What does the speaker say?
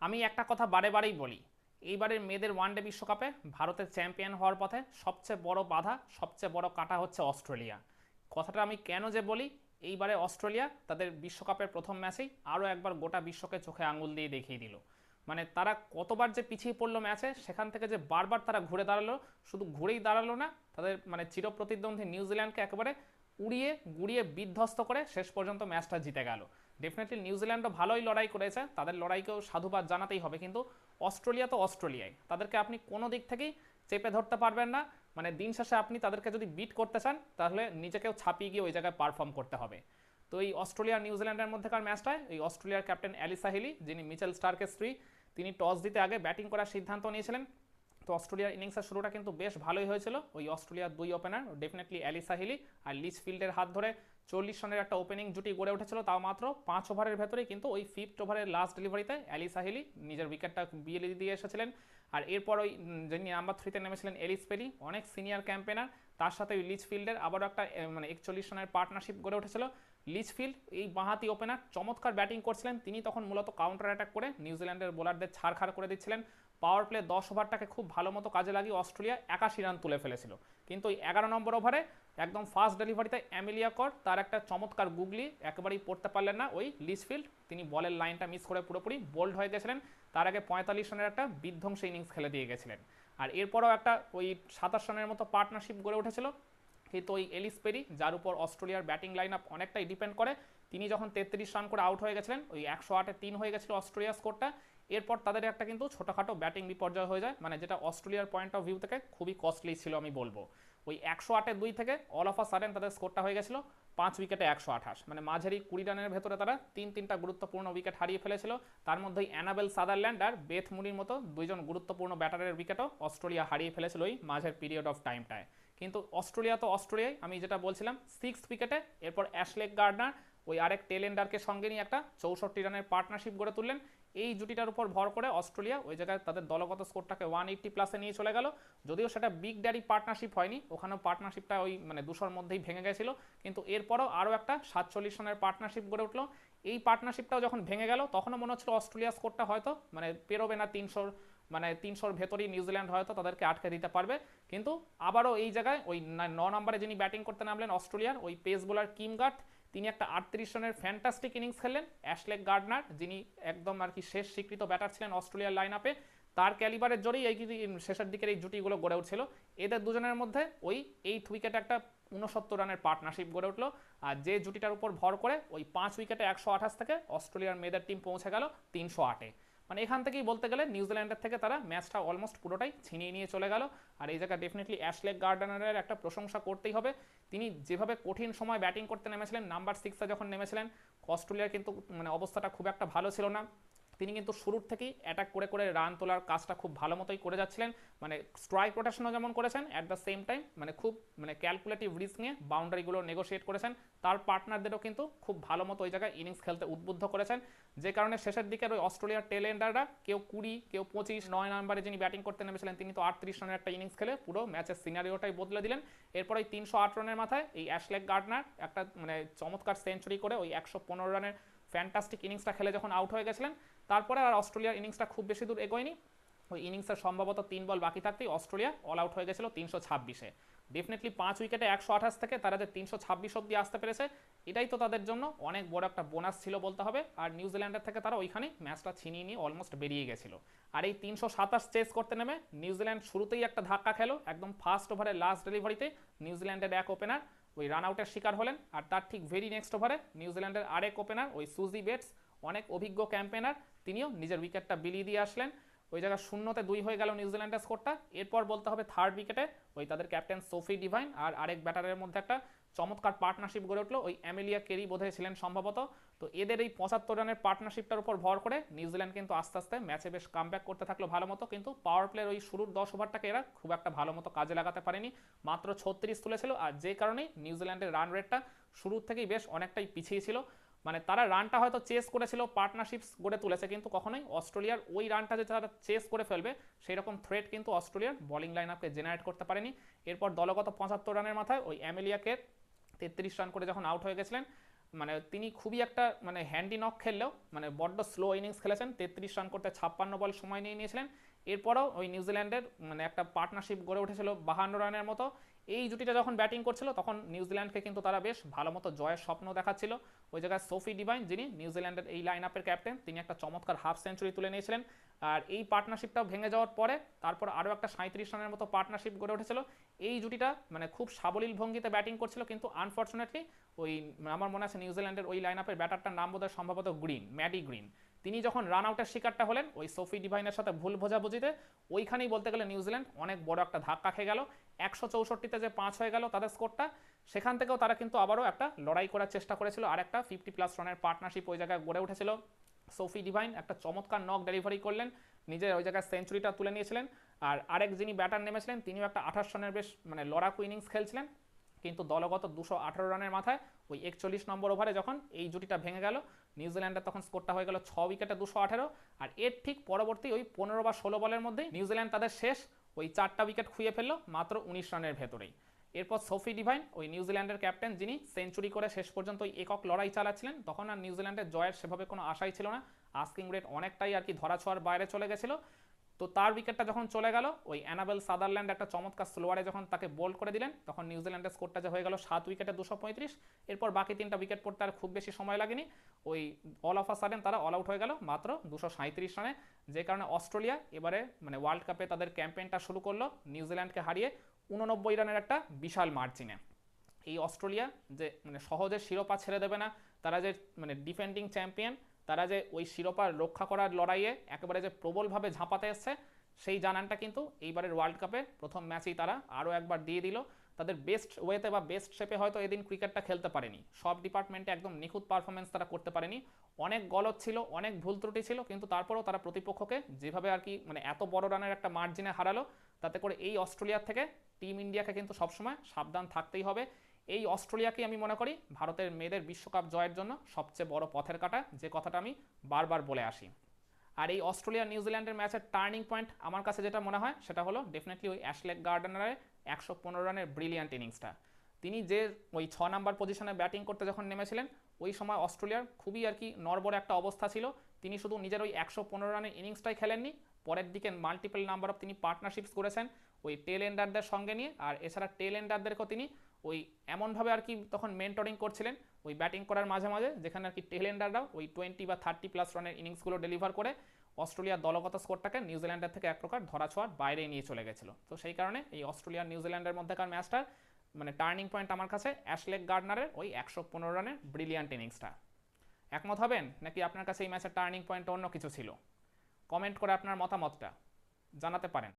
আমি একটা কথা বারে বারেই বলি, এইবারের মেয়েদের ওয়ানডে বিশ্বকাপে ভারতের চ্যাম্পিয়ন হওয়ার পথে সবচেয়ে বড় বাধা, সবচেয়ে বড় কাটা হচ্ছে অস্ট্রেলিয়া। কথাটা আমি কেন যে বলি, এইবারে অস্ট্রেলিয়া তাদের বিশ্বকাপের প্রথম ম্যাচেই আরও একবার গোটা বিশ্বকে চোখে আঙুল দিয়ে দেখিয়ে দিল। মানে তারা কতবার যে পিছিয়ে পড়ল ম্যাচে, সেখান থেকে যে বারবার তারা ঘুরে দাঁড়াল, শুধু ঘুরেই দাঁড়াল না, তাদের মানে চিরপ্রতিদ্বন্দ্বী নিউজিল্যান্ডকে একেবারে উড়িয়ে, গুড়িয়ে বিধ্বস্ত করে শেষ পর্যন্ত ম্যাচটা জিতে গেল। ডেফিনেটলি নিউজিল্যান্ডও ভালোই লড়াই করেছে, তাদের লড়াইকেও সাধুবাদ জানাতেই হবে, কিন্তু অস্ট্রেলিয়া তো অস্ট্রেলিয়ায় তাদেরকে আপনি কোনো দিক থেকেই চেপে ধরতে পারবেন না মানে দিন শেষে আপনি তাদেরকে যদি বিট করতে চান, তাহলে নিজেকেও ছাপিয়ে গিয়ে ওই জায়গায় পারফর্ম করতে হবে। তো এই অস্ট্রেলিয়া নিউজিল্যান্ডের মধ্যেকার ম্যাচটায় এই অস্ট্রেলিয়ার ক্যাপ্টেন অ্যালিসা হিলি যিনি মিচেল স্টার্কের স্ত্রী, তিনি টস দিতে আগে ব্যাটিং করার সিদ্ধান্ত নিয়েছিলেন। তো অস্ট্রেলিয়ার ইনিংসের শুরুটা কিন্তু বেশ ভালোই হয়েছিল। ওই অস্ট্রেলিয়ার দুই ওপেনার ডেফিনেটলি অ্যালিসা হিলি আর লিচ ফিল্ডের হাত ধরে চল্লিশ রানের একটা ওপেনিং জুটি গড়ে উঠেছিল, তাও মাত্র পাঁচ ওভারের ভেতরেই কিন্তু ওই ফিফথ ওভারের লাস্ট ডেলিভারিতে অ্যালি সাহেলি নিজের উইকেটটা বিয়ে দিয়ে এসেছিলেন। আর এরপর ওই যিনি নাম্বার থ্রিতে নেমেছিলেন, এলিস পেরি অনেক সিনিয়র ক্যাম্পেনার তার সাথে ওই লিচ ফিল্ডের আবারও একটা মানে একচল্লিশ রানের পার্টনারশিপ গড়ে উঠেছিল। লিচ ফিল্ড, এই বাঁহাতি ওপেনার চমৎকার ব্যাটিং করছিলেন। তিনি তখন মূলত কাউন্টার অ্যাটাক করে নিউজিল্যান্ডের বোলারদের ছাড়খাড় করে দিচ্ছিলেন। পাওয়ার প্লে দশ ওভারটাকে খুব ভালো মতো কাজে লাগিয়ে অস্ট্রেলিয়া একাশি রান তুলে ফেলেছিল। কিন্তু ওই এগারো নম্বর ওভারে একদম ফার্স্ট ডেলিভারিতে অ্যামিলিয়া কর তার একটা চমৎকার গুগলি একেবারেই পড়তে পারলেন না, ওই লিসফিল্ড তিনি বলের লাইনটা মিস করে পুরোপুরি বোল্ড হয়ে গেছিলেন, তার আগে পঁয়তাল্লিশ রানের একটা বিধ্বংসী ইনিংস খেলে দিয়ে গেছিলেন। আর এরপরও একটা ওই সাতাশ রানের মতো পার্টনারশিপ গড়ে উঠেছিল, কিন্তু ওই এলিস পেরি যার উপর অস্ট্রেলিয়ার ব্যাটিং লাইন আপ অনেকটাই ডিপেন্ড করে, তিনি যখন তেত্রিশ রান করে আউট হয়ে গেছিলেন, ওই একশো আটে তিন হয়ে গেছিল অস্ট্রেলিয়ার স্কোরটা এরপর তাদের একটা কিন্তু ছোটোখাটো ব্যাটিং বিপর্যয় হয়ে যায় মানে যেটা অস্ট্রেলিয়ার পয়েন্ট অফ ভিউ থেকে খুবই কস্টলি ছিল আমি বলব। ওই একশো আটের দুই থেকে অল অফ আ সাডেন তাদের স্কোরটা হয়ে গেছিল পাঁচ উইকেটে একশো আঠাশ। মানে মাঝারি কুড়ি রানের ভেতরে তারা তিন তিনটা গুরুত্বপূর্ণ উইকেট হারিয়ে ফেলেছিল। তার মধ্যেই অ্যানাবেল সাদারল্যান্ড আর বেথ মুনির মতো দুইজন গুরুত্বপূর্ণ ব্যাটারের উইকেটও অস্ট্রেলিয়া হারিয়ে ফেলেছিল ওই মাঝের পিরিয়ড অফ টাইমটায় কিন্তু অস্ট্রেলিয়া তো অস্ট্রেলিয়ায় আমি যেটা বলছিলাম সিক্স উইকেটে এরপর অ্যাশলেক গার্ডনার ওই আরেক টেলেন্ডারকে সঙ্গে নিয়ে একটা চৌষট্টি রানের পার্টনারশিপ গড়ে তুললেন। এই জুটিটার উপর ভর করে অস্ট্রেলিয়া ওই জায়গায় তাদের দলগত স্কোরটাকে ওয়ান এইট্টি প্লাসে নিয়ে চলে গেল। যদিও সেটা বিগ ড্যাডি পার্টনারশিপ হয়নি, ওখানেও পার্টনারশিপটা ওই মানে দুশোর মধ্যেই ভেঙে গেছিল। কিন্তু এরপরও আরও একটা সাতচল্লিশ রানের পার্টনারশিপ গড়ে উঠল। এই পার্টনারশিপটাও যখন ভেঙে গেল, তখনও মনে হচ্ছিল অস্ট্রেলিয়া স্কোরটা হয়তো মানে পেরোবে না তিনশোর মানে তিনশোর ভেতরেই নিউজিল্যান্ড হয়তো তাদেরকে আটকে দিতে পারবে। কিন্তু আবারও এই জায়গায় ওই ন নম্বরে যিনি ব্যাটিং করতে নামলেন অস্ট্রেলিয়ার, ওই পেস বোলার কিম গার্ড তিনি একটা আটত্রিশ রানের ফ্যান্টাস্টিক ইনিংস খেললেন। অ্যাশলেক গার্ডনার যিনি একদম আর কি শেষ স্বীকৃত ব্যাটার ছিলেন অস্ট্রেলিয়ার লাইন আপে তার ক্যালিবারের জোরেই এই শেষের দিকের এই জুটিগুলো গড়ে উঠছিল। এদের দুজনের মধ্যে ওই এইট উইকেটে একটা ঊনসত্তর রানের পার্টনারশিপ গড়ে উঠল। আর যে জুটিটার উপর ভর করে ওই পাঁচ উইকেটে একশো আঠাশ থেকে অস্ট্রেলিয়ার মেয়েদের টিম পৌঁছে গেল তিনশো আটে। মানে এখান থেকেই বলতে গেলে নিউজিল্যান্ডের থেকে তারা ম্যাচটা অলমোস্ট পুরোটাই ছিনিয়ে নিয়ে চলে গেল। আর এই জায়গায় ডেফিনেটলি অ্যাশলেক গার্ডেনারের একটা প্রশংসা করতেই হবে। তিনি যেভাবে কঠিন সময় ব্যাটিং করতে নেমেছিলেন নাম্বার সিক্সে যখন নেমেছিলেন, অস্ট্রেলিয়ার কিন্তু মানে অবস্থাটা খুব একটা ভালো ছিল না। তিনি কিন্তু শুরুর থেকেই অ্যাটাক করে করে রান তোলার কাজটা খুব ভালো মতোই করে যাচ্ছিলেন। মানে স্ট্রাইক রোটেশনও যেমন করেছেন অ্যাট দ্য সেম টাইম মানে খুব মানে ক্যালকুলেটিভ রিস্ক নিয়ে বাউন্ডারিগুলো নেগোশিয়েট করেছেন। তার পার্টনারদেরও কিন্তু খুব ভালো মতো ওই জায়গায় ইনিংস খেলতে উদ্বুদ্ধ করেছেন। যে কারণে শেষের দিকের ওই অস্ট্রেলিয়ার টেলেন্ডাররা কেউ কুড়ি, কেউ পঁচিশ, নয় নম্বরে যিনি ব্যাটিং করতে নেমেছিলেন, তিনি তো আটত্রিশ রানের একটা ইনিংস খেলে পুরো ম্যাচের সিনারিওটাই বদলে দিলেন। এরপর ওই তিনশো আট রানের মাথায় এই অ্যাশলেক গার্ডনার একটা মানে চমৎকার সেঞ্চুরি করে ওই একশো পনেরো রানের ফ্যান্টাস্টিক ইনিংসটা খেলে যখন আউট হয়ে গেছিলেন তারপরে আর অস্ট্রেলিয়ার ইনিংসটা খুব বেশি দূর এগোয়নি। ওই ইনিংসের সম্ভবত তিন বল বাকি থাকতেই অস্ট্রেলিয়া অল আউট হয়ে গেছিল তিনশো ছাব্বিশে। ডেফিনেটলি পাঁচ উইকেটে একশো আঠাশ থেকে তারা যে তিনশো ছাব্বিশ অব্দি আসতে পেরেছে, এটাই তো তাদের জন্য অনেক বড় একটা বোনাস ছিল বলতে হবে। আর নিউজিল্যান্ডের থেকে তারা ওইখানে ম্যাচটা ছিনিয়ে নিয়ে অলমোস্ট বেরিয়ে গেছিল। আর এই তিনশো সাতাশ চেস করতে নেমে নিউজিল্যান্ড শুরুতেই একটা ধাক্কা খেলো, একদম ফার্স্ট ওভারের লাস্ট ডেলিভারিতে নিউজিল্যান্ডের এক ওপেনার ওই রান আউটের শিকার হলেন। আর তার ঠিক ভেরি নেক্সট ওভারে নিউজিল্যান্ডের আরেক ওপেনার ওই সুজি বেটস অনেক অভিজ্ঞ ক্যাম্পেনার তিনিও নিজের উইকেটটা বিলিয়ে দিয়ে আসলেন। ওই জায়গায় শূন্যতে দুই হয়ে গেল নিউজিল্যান্ডের স্কোরটা এরপর বলতে হবে থার্ড উইকেটে ওই তাদের ক্যাপ্টেন সোফি ডিভাইন আর আরেক ব্যাটারের মধ্যে একটা চমৎকার পার্টনারশিপ গড়ে উঠল। ওই অ্যামেলিয়া কেরি বোধহয় ছিলেন সম্ভবত। তো এদের এই পঁচাত্তর রানের পার্টনারশিপটার উপর ভর করে নিউজিল্যান্ড কিন্তু আস্তে আস্তে ম্যাচে বেশ কামব্যাক করতে থাকল ভালো মতো। কিন্তু পাওয়ার প্লের ওই শুরুর দশ ওভারটাকে এরা খুব একটা ভালো মতো কাজে লাগাতে পারেনি। মাত্র ছত্রিশ তুলেছিল। আর যে কারণেই নিউজিল্যান্ডের রান রেটটা শুরুর থেকেই বেশ অনেকটাই পিছিয়ে ছিল। মানে তারা রানটা হয়তো চেস করেছিল পার্টনারশিপস গড়ে তুলেছে, কিন্তু কখনোই অস্ট্রেলিয়ার ওই রানটা যে তারা চেস করে ফেলবে সেই রকম থ্রেট কিন্তু অস্ট্রেলিয়ার বোলিং লাইন আপকে জেনারেট করতে পারেনি। এরপর দলগত পঁচাত্তর রানের মাথায় ওই অ্যামেলিয়াকে তেত্রিশ রান করে যখন আউট হয়ে গেছিলেন মানে তিনি খুবই একটা মানে হ্যান্ডি নক খেললেও মানে বড্ড স্লো ইনিংস খেলেছেন, তেত্রিশ রান করতে ছাপ্পান্ন বল সময় নিয়ে নিয়েছিলেন। এরপরও ওই নিউজিল্যান্ডের মানে একটা পার্টনারশিপ গড়ে উঠেছিল বাহান্ন রানের মতো। এই জুটিটা যখন ব্যাটিং করছিল, তখন নিউজিল্যান্ডকে কিন্তু তারা বেশ ভালো মতো জয়ের স্বপ্ন দেখাচ্ছিল। ওই জায়গায় সোফি ডিভাইন, যিনি নিউজিল্যান্ডের এই লাইন আপের ক্যাপ্টেন তিনি একটা চমৎকার হাফ সেঞ্চুরি তুলে নিয়েছিলেন। আর এই পার্টনারশিপটাও ভেঙে যাওয়ার পরে তারপর আরও একটা সাঁত্রিশ রানের মতো পার্টনারশিপ গড়ে উঠেছিল। এই জুটিটা মানে খুব সাবলীল ভঙ্গিতে ব্যাটিং করছিল, কিন্তু আনফর্চুনেটলি ওই, আমার মনে আছে নিউজিল্যান্ডের ওই লাইন আপের ব্যাটারটার নাম বোধহয় সম্ভবত গ্রিন, ম্যাডি গ্রিন। তিনি যখন রান আউটের শিকারটা হলেন, ওই সোফি ডিভাইনের সাথে ভুল বোঝাবুঝিতে, ওইখানেই বলতে গেলে নিউজিল্যান্ড অনেক বড় একটা ধাক্কা খেয়ে গেল। একশো চৌষট্টিতে যে পাঁচ হয়ে গেল তাদের স্কোরটা সেখান থেকেও তারা কিন্তু আবারও একটা লড়াই করার চেষ্টা করেছিল আর একটা ফিফটি প্লাস রানের পার্টনারশিপ ওই জায়গায় গড়ে উঠেছিল। সোফি ডিভাইন একটা চমৎকার নক ডেলিভারি করলেন, নিজের ওই জায়গায় সেঞ্চুরিটা তুলে নিয়েছিলেন। আর আরেক যিনি ব্যাটার নেমেছিলেন, তিনিও একটা আঠাশ রানের বেশ মানে লড়াকু ইনিংস খেলছিলেন। কিন্তু দলগত দুশো আঠারো রানের মাথায় ওই একচল্লিশ নম্বর ওভারে যখন এই জুটিটা ভেঙে গেল, নিউজিল্যান্ডের তখন স্কোরটা হয়ে গেল ছ উইকেটে দুশো আঠেরো। আর এর ঠিক পরবর্তী ওই পনেরো বা ষোলো বলের মধ্যেই নিউজিল্যান্ড তাদের শেষ ওই চারটা উইকেট খুঁয়ে ফেলল মাত্র উনিশ রানের ভেতরেই। এরপর সোফি ডিভাইন ওই নিউজিল্যান্ডের ক্যাপ্টেন যিনি সেঞ্চুরি করে শেষ পর্যন্ত ওই একক লড়াই চালাচ্ছিলেন, তখন আর নিউজিল্যান্ডের জয়ের সেভাবে কোনো আশাই ছিল না। আস্কিং রেট অনেকটাই আর কি ধরা ছোঁয়ার বাইরে চলে গেছিল। তো তার উইকেটটা যখন চলে গেল, ওই অ্যানাবেল সাদারল্যান্ড একটা চমৎকার স্লোয়ারে যখন তাকে বোল্ড করে দিলেন, তখন নিউজিল্যান্ডের স্কোরটা যে হয়ে গেল সাত উইকেটে দুশো পঁয়ত্রিশ। এরপর বাকি তিনটা উইকেট পড়তে আর খুব বেশি সময় লাগেনি। ওই অল অফ আ সাডেন তারা অল আউট হয়ে গেল মাত্র দুশো সাঁত্রিশ রানে। যে কারণে অস্ট্রেলিয়া এবারে মানে ওয়ার্ল্ড কাপে তাদের ক্যাম্পেইনটা শুরু করল নিউজিল্যান্ডকে হারিয়ে উননব্বই রানের একটা বিশাল মার্জিনে এই অস্ট্রেলিয়া যে মানে সহজে শিরোপা ছেড়ে দেবে না, তারা যে মানে ডিফেন্ডিং চ্যাম্পিয়ন তারা যে ওই শিরোপা রক্ষা করার লড়াইয়ে একেবারে যে প্রবলভাবে ঝাঁপাতে এসছে, সেই জানানটা কিন্তু এইবারের ওয়ার্ল্ড কাপে প্রথম ম্যাচেই তারা আরও একবার দিয়ে দিল। তাদের বেস্ট ওয়েতে বা বেস্ট শেপে হয়তো এদিন ক্রিকেটটা খেলতে পারেনি। সব ডিপার্টমেন্টে একদম নিখুঁত পারফরমেন্স তারা করতে পারেনি। অনেক গলত ছিল, অনেক ভুল ত্রুটি ছিল, কিন্তু তারপরেও তারা প্রতিপক্ষকে যেভাবে আর কি মানে এত বড় রানের একটা মার্জিনে হারালো, তাতে করে এই অস্ট্রেলিয়ার থেকে টিম ইন্ডিয়াকে কিন্তু সবসময় সাবধান থাকতেই হবে। এই অস্ট্রেলিয়াকেই আমি মনে করি ভারতের মেয়েদের বিশ্বকাপ জয়ের জন্য সবচেয়ে বড় পথের কাটা, যে কথাটা আমি বারবার বলে আসি। আর এই অস্ট্রেলিয়া নিউজিল্যান্ডের ম্যাচের টার্নিং পয়েন্ট আমার কাছে যেটা মনে হয়, সেটা হলো ডেফিনেটলি ওই অ্যাশলেক গার্ডেনারের একশো পনেরো রানের ব্রিলিয়ান্ট ইনিংসটা তিনি যে ওই ছ নাম্বার পজিশনে ব্যাটিং করতে যখন নেমেছিলেন, ওই সময় অস্ট্রেলিয়ার খুবই আর কি নড়বড়ে একটা অবস্থা ছিল। তিনি শুধু নিজের ওই একশো পনেরো রানের ইনিংসটাই খেলেননি, পরের দিকে মাল্টিপল নাম্বার অফ তিনি পার্টনারশিপস করেছেন ওই টেল এন্ডারদের সঙ্গে নিয়ে, আর এছাড়া টেল এন্ডারদেরকেও তিনি ওই এমনভাবে আর কি তখন মেন্টরিং করছিলেন, ওই ব্যাটিং করার মাঝে মাঝে, যেখানে আর কি টেল এন্ডাররাও ওই টোয়েন্টি বা থার্টি প্লাস রানের ইনিংসগুলো ডেলিভার করে অস্ট্রেলিয়ার দলগত স্কোরটাকে নিউজিল্যান্ডের থেকে এক প্রকার ধরা ছোঁয়ার বাইরে নিয়ে চলে গেছিল। তো সেই কারণে এই অস্ট্রেলিয়া নিউজিল্যান্ডের মধ্যেকার ম্যাচটার মানে টার্নিং পয়েন্ট আমার কাছে অ্যাশলেক গার্ডনারের ওই একশো পনেরো রানের ব্রিলিয়ান্ট ইনিংসটা একমত হবেন? নাকি আপনার কাছে এই ম্যাচের টার্নিং পয়েন্ট অন্য কিছু ছিল? কমেন্ট করে আপনার মতামতটা জানাতে পারেন।